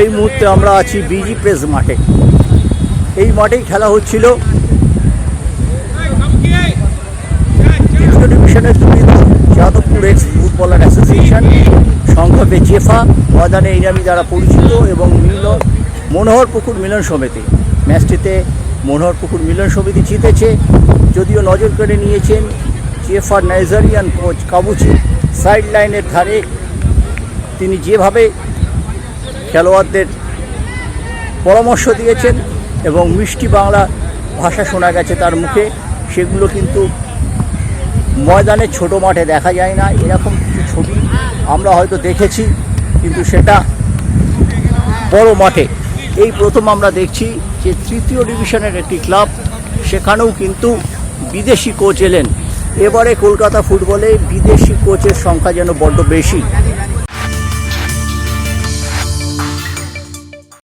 এই মুহূর্তে আমরা আছি বিজি প্রেস মাঠে। এই মাঠেই খেলা হচ্ছিল। তৃতীয় যাদবপুর এক্স ফুটবলার অ্যাসোসিয়েশন সংক্ষেপে জেফা এই নামে যারা পরিচিত এবং মিলন, মনোহর পুকুর মিলন সমিতি। ম্যাচটিতে মনোহর পুকুর মিলন সমিতি জিতেছে। যদিও নজর কেড়ে নিয়েছেন জেফার নাইজারিয়ান কোচ কাবুচি। সাইড লাইনের ধারে তিনি যেভাবে খেলোয়াড়দের পরামর্শ দিয়েছেন এবং মিষ্টি বাংলা ভাষা শোনা গেছে তার মুখে, সেগুলো কিন্তু ময়দানে ছোট মাঠে দেখা যায় না। এরকম কিছু ছবি আমরা হয়তো দেখেছি, কিন্তু সেটা বড় মাঠে। এই প্রথম আমরা দেখছি যে তৃতীয় ডিভিশনের একটি ক্লাব, সেখানেও কিন্তু বিদেশি কোচ এলেন। এবারে কলকাতা ফুটবলে বিদেশি কোচের সংখ্যা যেন বড্ড বেশি।